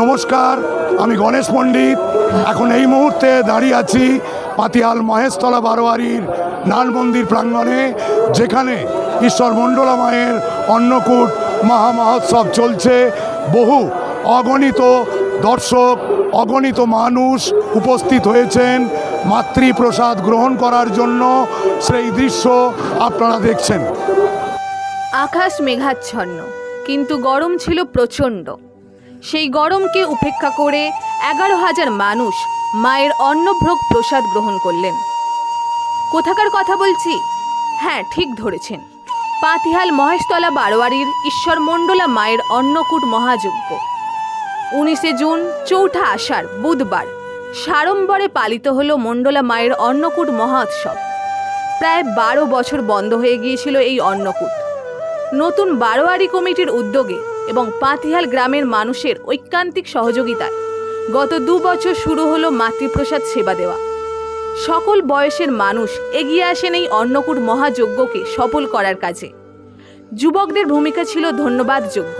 নমস্কার, আমি গণেশ পণ্ডিত। এখন এই মুহূর্তে দাঁড়িয়ে আছি পাতিয়াল মহেশতলা বারোয়ারির নাল মন্দির প্রাঙ্গণে, যেখানে ঈশ্বর মণ্ডলা মায়ের অন্নকূট মহামহোৎসব চলছে। বহু অগণিত দর্শক, অগণিত মানুষ উপস্থিত হয়েছেন মাতৃপ্রসাদ গ্রহণ করার জন্য। সেই দৃশ্য আপনারা দেখছেন। আকাশ মেঘাচ্ছন্ন, কিন্তু গরম ছিল প্রচণ্ড। সেই গরমকে উপেক্ষা করে এগারো হাজার মানুষ মায়ের অন্নভ্রোগ প্রসাদ গ্রহণ করলেন। কোথাকার কথা বলছি? হ্যাঁ ঠিক ধরেছেন। পাতিহাল মহেশতলা বারোয়ারির ঈশ্বর মণ্ডলা মায়ের অন্নকূট মহাযজ্ঞ। উনিশে জুন, চৌঠা আষাঢ়, বুধবার, সাড়ম্বরে পালিত হল মণ্ডলা মায়ের অন্নকূট মহোৎসব। প্রায় বারো বছর বন্ধ হয়ে গিয়েছিল এই অন্নকূট। নতুন বারোয়ারি কমিটির উদ্যোগে এবং পাতিহাল গ্রামের মানুষের ঐকান্তিক সহযোগিতায় গত দু বছর শুরু হলো মাতৃপ্রসাদ সেবা দেওয়া। সকল বয়সের মানুষ এগিয়ে আসেন এই অন্নকূট মহাযজ্ঞকে সফল করার কাজে। যুবকদের ভূমিকা ছিল ধন্যবাদযোগ্য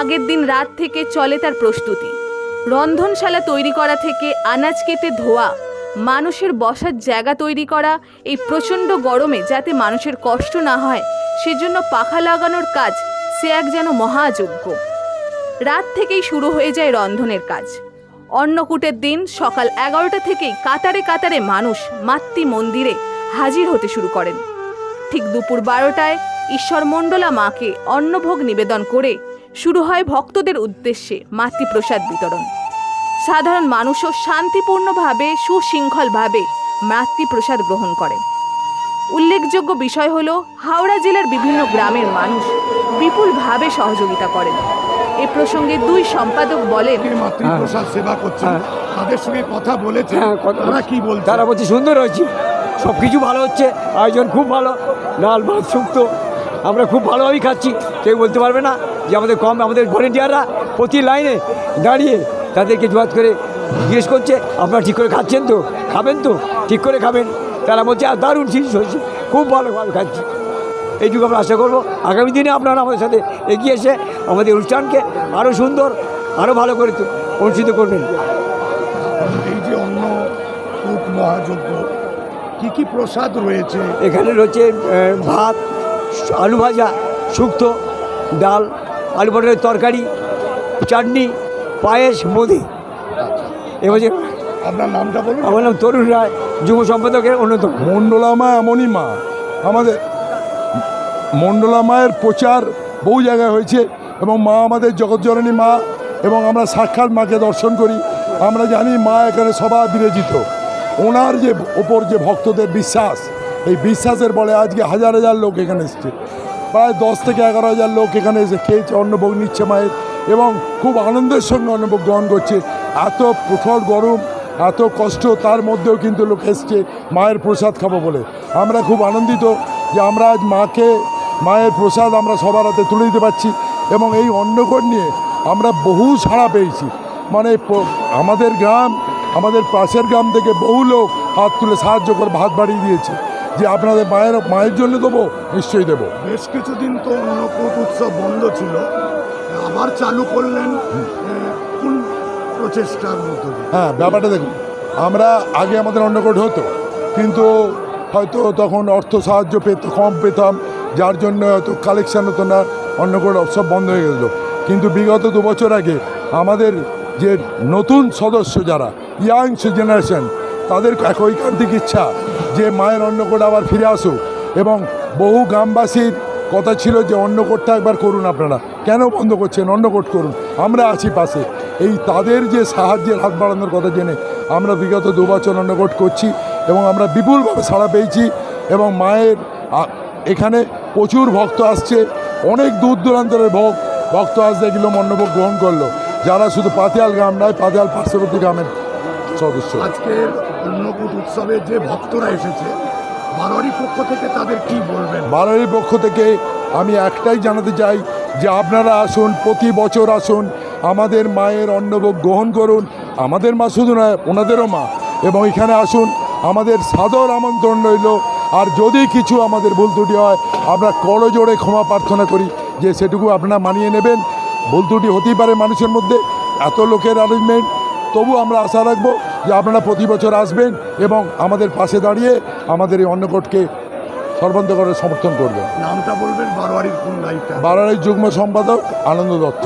আগের দিন রাত থেকে চলে তার প্রস্তুতি। রন্ধনশালা তৈরি করা থেকে আনাজ কেটে ধোয়া, মানুষের বসার জায়গা তৈরি করা, এই প্রচণ্ড গরমে যাতে মানুষের কষ্ট না হয়, সেজন্য পাখা লাগানোর কাজ সে এক যেন মহাযজ্ঞ। রাত থেকেই শুরু হয়ে যায় রন্ধনের কাজ। অন্নকূটের দিন সকাল এগারোটা থেকেই কাতারে কাতারে মানুষ মাতৃ মন্দিরে হাজির হতে শুরু করেন। ঠিক দুপুর বারোটায় ঈশ্বর মণ্ডলা মাকে অন্নভোগ নিবেদন করে শুরু হয় ভক্তদের উদ্দেশ্যে মাতৃপ্রসাদ বিতরণ। সাধারণ মানুষও শান্তিপূর্ণভাবে, সুশৃঙ্খলভাবে মাতৃপ্রসাদ গ্রহণ করেন উল্লেখযোগ্য বিষয় হলো, হাওড়া জেলার বিভিন্ন গ্রামের মানুষ বিপুলভাবে সহযোগিতা করেন। এ প্রসঙ্গে দুই সম্পাদক বলেন মাতৃপ্রসাদ সেবা করছেন? হ্যাঁ। তাদের সঙ্গে কথা বলেছে হ্যাঁ কথা তারা কি বলছে? তারা বলছে সুন্দর হয়েছে। সব কিছু ভালো হচ্ছে। আয়োজন খুব ভালো। ডাল ভাত শুক্তো। আমরা খুব ভালোভাবেই খাচ্ছি। কেউ বলতে পারবে না যে আমাদের কম আমাদের ভলেন্টিয়াররা প্রতি লাইনে দাঁড়িয়ে তাদেরকে জোয়াত করে জিজ্ঞেস করছে আপনারা ঠিক করে খাচ্ছেন তো? খাবেন তো? ঠিক করে খাবেন? তারা বলছে আর দারুণ জিনিস হয়েছে। খুব ভালো ভালো খাচ্ছি। এইটুকু আমরা আশা করব আগামী দিনে আপনারা আমাদের সাথে এগিয়ে এসে আমাদের অনুষ্ঠানকে আরও সুন্দর আরও ভালো করে অনুষ্ঠিত করবেন। এই যে অন্য মহাযজ্ঞ কী কি প্রসাদ রয়েছে? এখানে রয়েছে ভাত আলু ভাজা শুক্তো ডাল আলু পটলের তরকারি চাটনি পায়েস মুদি। এবছর আপনার নামটা বলুন। আমার নাম তরুণ রায় যুব সম্পাদকের অন্যতম। মণ্ডলা মা এমনই মা। আমাদের মণ্ডলা মায়ের প্রচার বহু জায়গায় হয়েছে এবং মা আমাদের জগৎজননী মা এবং আমরা সাক্ষাৎ মাকে দর্শন করি। আমরা জানি মা এখানে সবার বিরোচিত। ওনার যে ওপর যে ভক্তদের বিশ্বাস, এই বিশ্বাসের বলে আজকে হাজার হাজার লোক এখানে এসছে। প্রায় দশ থেকে এগারো হাজার লোক এখানে এসে খেয়েছে অন্নভোগ নিচ্ছে মায়ের এবং খুব আনন্দের সঙ্গে অন্নভোগ গ্রহণ করছে। এত প্রখর গরম, এত কষ্ট, তার মধ্যেও কিন্তু লোক এসছে মায়ের প্রসাদ খাব বলে। আমরা খুব আনন্দিত যে আমরা আজ মাকে মায়ের প্রসাদ আমরা সবার হাতে তুলে দিতে পারছি এবং এই অন্নকট নিয়ে আমরা বহু সাড়া পেয়েছি। মানে আমাদের গ্রাম আমাদের পাশের গ্রাম থেকে বহু লোক হাত তুলে সাহায্য করে ভাত বাড়িয়ে দিয়েছে। যে আপনাদের মায়ের মায়ের জন্য দেবো নিশ্চয়ই দেবো। বেশ কিছুদিন তো অন্নকূট উৎসব বন্ধ ছিল। আবার চালু করলেন কোন প্রচেষ্টার দিয়ে? হ্যাঁ ব্যাপারটা দেখুন। আমরা আগে আমাদের অন্নকোট হতো কিন্তু হয়তো তখন অর্থ সাহায্য পেত কম পেতাম যার জন্য হয়তো কালেকশান হতো না অন্নকোট সব বন্ধ হয়ে গেছিল। কিন্তু বিগত দু বছর আগে আমাদের যে নতুন সদস্য যারা ইয়াং জেনারেশন তাদের এক ঐকান্তিক ইচ্ছা যে মায়ের অন্নকোট আবার ফিরে আসুক। এবং বহু গ্রামবাসীর কথা ছিল যে অন্নকোটটা একবার করুন আপনারা। কেন বন্ধ করছেন? অন্নকোট করুন। আমরা আছি পাশে। এই তাদের যে সাহায্যের হাত বাড়ানোর কথা জেনে আমরা বিগত দু বছর অন্নকোট করছি এবং আমরা বিপুলভাবে সাড়া পেয়েছি এবং মায়ের এখানে প্রচুর ভক্ত আসছে। অনেক দূর দূরান্তরের ভোগ ভক্ত আসতে এগুলো অন্নভোগ গ্রহণ করল। যারা শুধু পাতিয়াল গ্রাম নয় পাতিয়াল পার্শ্ববর্তী গ্রামের সদস্য। আজকের অন্নকূট উৎসবে যে ভক্তরা এসেছে বারোয়ারি পক্ষ থেকে তাদের কি বলবেন? বারোয়ের পক্ষ থেকে আমি একটাই জানাতে চাই যে আপনারা আসুন প্রতি বছর আসুন আমাদের মায়ের অন্নভোগ গ্রহণ করুন। আমাদের মা শুধু নয় ওনাদেরও মা। এবং এখানে আসুন আমাদের সাদর আমন্ত্রণ রইল। আর যদি কিছু আমাদের ভুল ত্রুটি হয় আমরা করজোড়ে ক্ষমা প্রার্থনা করি যে সেটুকু আপনারা মানিয়ে নেবেন। ভুল ত্রুটি হতেই পারে মানুষের মধ্যে এত লোকের অ্যারেঞ্জমেন্ট তবু আমরা আশা রাখব যে আপনারা প্রতি বছর আসবেন এবং আমাদের পাশে দাঁড়িয়ে আমাদের এই অন্নকোটকে সর্বান্তকরে সমর্থন করবেন। নামটা বলবেন বারোয়ারির কোন লাইফটা বারাড়ির যুগ্ম সম্পাদক আনন্দ দত্ত।